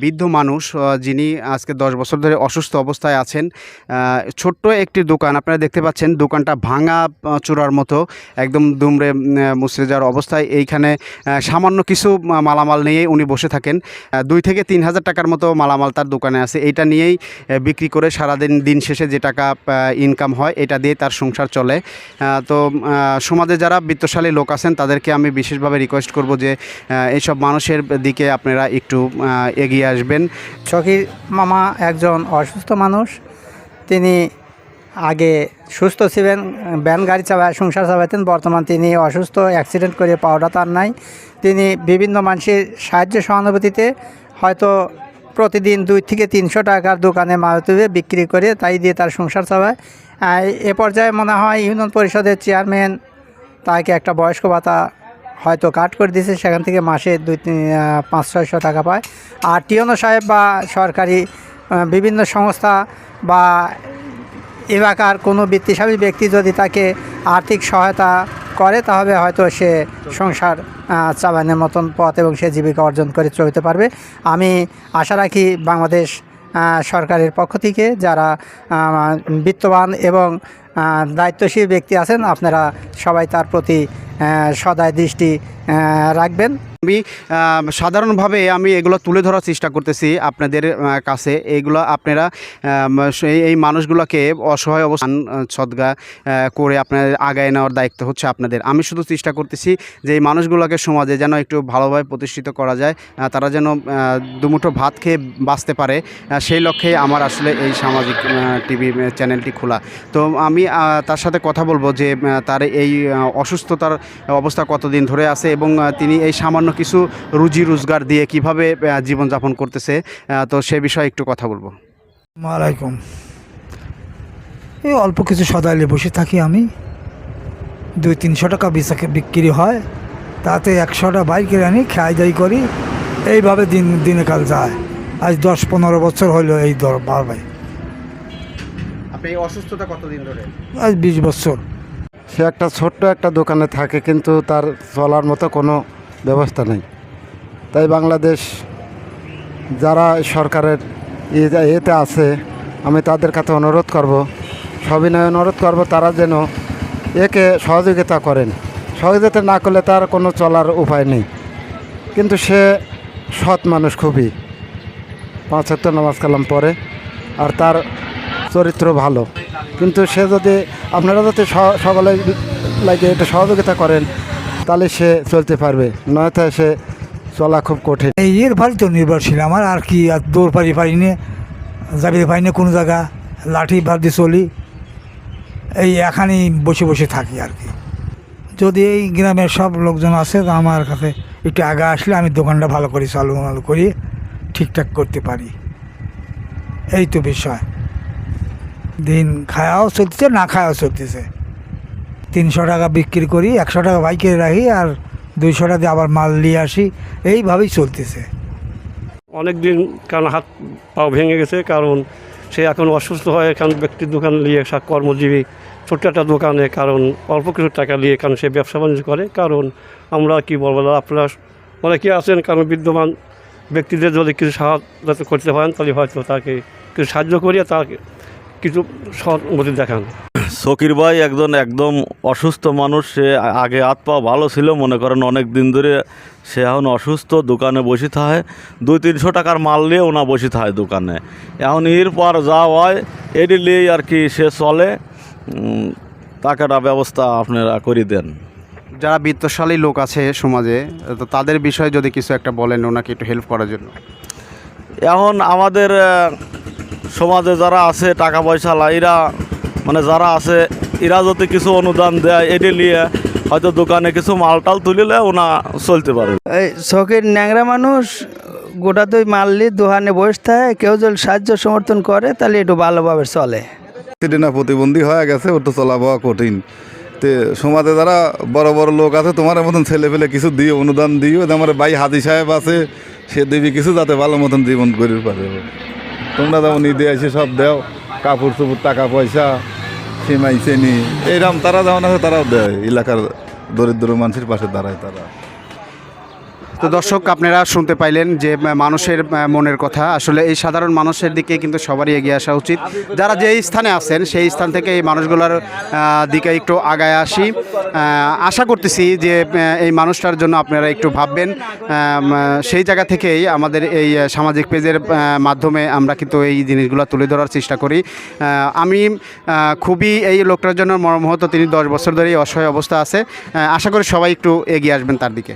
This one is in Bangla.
বৃদ্ধ মানুষ যিনি আজকে দশ বছর ধরে অসুস্থ অবস্থায় আছেন ছোট্ট একটি দোকান আপনারা দেখতে পাচ্ছেন, দোকানটা ভাঙা চূড়ার মতো, একদম দুমড়ে মুচড়ে যাওয়ার অবস্থায়। এইখানে সামান্য কিছু মালামাল নিয়ে উনি বসে থাকেন। দুই থেকে তিন হাজার টাকার মতো মালামাল তার দোকানে আছে। এইটা নিয়েই বিক্রি করে সারাদিন, দিন শেষে যে টাকা ইনকাম হয়, এটা দিয়ে তার সংসার চলে। তো সমাজে যারা বিত্তশালী লোক আছেন, তাদেরকে আমি বিশেষভাবে রিকোয়েস্ট করব যে এইসব মানুষের দিকে আপনারা একটু এগিয়ে আসবেন। শকির মামা একজন অসুস্থ মানুষ। তিনি আগে সুস্থ ছিলেন, ব্যান গাড়ি চালায়, সংসার চালাতেন। বর্তমান তিনি অসুস্থ, অ্যাক্সিডেন্ট করে পাওয়াটা তার নাই। তিনি বিভিন্ন মানুষের সাহায্য সহানুভূতিতে হয়তো প্রতিদিন দুই থেকে তিনশো টাকার দোকানে মাল তুলে বিক্রি করে তাই দিয়ে তার সংসার চালায়। এ পর্যায়ে মনে হয় ইউনিয়ন পরিষদের চেয়ারম্যান, তাকে একটা বয়স্ক ভাতা হয়তো কাট করে দিয়েছে, সেখান থেকে মাসে দুই পাঁচ ছয়শো টাকা পায়। আর টিওনো সাহেব বা সরকারি বিভিন্ন সংস্থা বা এলাকার কোনো বৃত্তিশালী ব্যক্তি যদি তাকে আর্থিক সহায়তা করে, তাহলে হয়তো সে সংসার চালানোর মতন পথ এবং সে জীবিকা অর্জন করে চলতে পারবে। আমি আশা রাখি বাংলাদেশ সরকারের পক্ষ থেকে যারা বিত্তবান এবং দায়িত্বশীল ব্যক্তি আছেন, আপনারা সবাই তার প্রতি সদায় দৃষ্টি রাখবেন। আমি সাধারণভাবে আমি এগুলো তুলে ধরার চেষ্টা করতেছি আপনাদের কাছে। এইগুলো আপনারা এই মানুষগুলোকে অসহায় অবস্থান সদ্গা করে আপনাদের আগায় নেওয়ার দায়িত্ব হচ্ছে আপনাদের। আমি শুধু চেষ্টা করতেছি যে এই মানুষগুলোকে সমাজে যেন একটু ভালোভাবে প্রতিষ্ঠিত করা যায় তারা যেন দুমুঠো ভাত খেয়ে বাঁচতে পারে সেই লক্ষ্যে আমার আসলে এই সামাজিক টিভি চ্যানেলটি খোলা। তো আমি তার সাথে কথা বলব যে তার এই অসুস্থতার অবস্থা কতদিন ধরে আছে এবং তিনি এই সামান্য কিছু রুজি রোজগার দিয়ে কীভাবে জীবনযাপন করতেছে তো সে বিষয়ে একটু কথা বলব। আলাইকুম এই অল্প কিছু সদাইলে বসে থাকি আমি। দুই তিনশো টাকা বিশাকে বিক্রি হয়। তাতে একশোটা বাইকের আনি খাই দাই করি। এইভাবে দিন দিনে কাল যায়। আজ দশ পনেরো বছর হলো এই দর বাড়বে আপনি এই অসুস্থতা কতদিন ধরে? আজ বিশ বছর। সে একটা ছোট্ট একটা দোকানে থাকে, কিন্তু তার চলার মতো কোনো ব্যবস্থা নেই। তাই বাংলাদেশ যারা সরকারের এতে আছে, আমি তাদের কাছে অনুরোধ করব, সবিনয় অনুরোধ করব, তারা যেন একে সহযোগিতা করেন। সহযোগিতা না করলে তার কোনো চলার উপায় নেই। কিন্তু সে সৎ মানুষ খুবই। পাঁচ হাজার নামাজ কালাম পরে আর তার চরিত্র ভালো। কিন্তু সে যদি, আপনারা যাতে সকলে লাগে এটা সহযোগিতা করেন, তাহলে সে চলতে পারবে। নয়তো সে চলা খুব কঠিন। এই এর ভারী তো নির্ভরশীল আমার, আর কি, আর দৌড় পারি পারি নে, যাবি পারি কোনো জায়গা, লাঠি ভার দিয়ে চলি, এই এখানেই বসে বসে থাকি আর কি। যদি এই গ্রামের সব লোকজন আছে তা আমার কাছে একটু আগে আসলে আমি দোকানটা ভালো করে চালু করি, ঠিকঠাক করতে পারি। এই তো বিষয়। দিন খায়াও চলতেছে, না খায়াও চলতেছে। তিনশো টাকা বিক্রি করি, একশো টাকা বাইকে রাখি আর দুইশো টাকা আবার মাল নিয়ে আসি, এইভাবেই চলতেছে। অনেক দিন কারণ হাত পাও ভেঙে গেছে, কারণ সে এখন অসুস্থ হয় এখন ব্যক্তির দোকান নিয়ে কর্মজীবী, ছোট্ট একটা দোকানে, কারণ অল্প কিছু টাকা নিয়ে কারণ সে ব্যবসা বাণিজ্য করে, কারণ আমরা কি বলব আপনারা অনেকে আছেন, কারণ বিদ্যমান ব্যক্তিদের যদি কিছু সাহায্য করতে পারেন, তাহলে হয়তো তাকে কিছু সাহায্য করিয়ে তাকে কিছু সহানুভূতি দেখান। সকির ভাই একজন একদম অসুস্থ মানুষ সে আগে হাত পা ভালো ছিল মনে করেন অনেক দিন ধরে সে এখন অসুস্থ দোকানে বসে থাকে। দুই তিনশো টাকার মাল নিয়ে ওনা বসে থাকে দোকানে। এখন এর পর যা হয় এটি নিয়েই আর কি সে চলে। একটা ব্যবস্থা আপনারা করে দেন। যারা বিত্তশালী লোক আছে সমাজে তো তাদের বিষয়ে যদি কিছু একটা বলেন ওনাকে একটু হেল্প করার জন্য। এখন আমাদের সমাজে যারা আছে টাকা পয়সা এরা মানে যারা আছে এরা যদি কিছু অনুদান দেয় এটি নিয়ে হয়তো দোকানে কিছু মালটাল তুলিলে ওনা চলতে পারে। এই শখের ন্যাংরা মানুষ গোটা দুই মারলি দোকানে বসে থাকে কেউ যদি সাহায্য সমর্থন করে তাহলে একটু ভালোভাবে চলে। না প্রতিবন্ধী হয়ে গেছে ওটা তো চলা পাওয়া কঠিন। তে সমাজে যারা বড় বড় লোক আছে তোমার মতন ছেলে পেলে কিছু দিও অনুদান দিও আমার ভাই হাজি সাহেব আছে সে দেবী কিছু যাতে ভালো মতন জীবন করে পারে। তোমরা যেমন ঈদে এসে সব দেও, কাপড় চুপুর টাকা পয়সা, সিমাই, চেনি এইরকম তারা যেমন আছে তারাও দেয়, এলাকার দরিদ্র মানুষের পাশে দাঁড়ায় তারা। তো দর্শক, আপনারা শুনতে পাইলেন যে মানুষের মনের কথা। আসলে এই সাধারণ মানুষের দিকে কিন্তু সবারই এগিয়ে আসা উচিত। যারা যেই স্থানে আছেন, সেই স্থান থেকে এই মানুষগুলোর দিকে একটু আগায় আসি। আশা করতেছি যে এই মানুষটার জন্য আপনারা একটু ভাববেন। সেই জায়গা থেকেই আমাদের এই সামাজিক পেজের মাধ্যমে আমরা কিন্তু এই জিনিসগুলো তুলে ধরার চেষ্টা করি। আমি খুবই এই লোকটার জন্য মর্মহত। তিনি দশ বছর ধরেই অসহায় অবস্থা আছে। আশা করি সবাই একটু এগিয়ে আসবেন তার দিকে।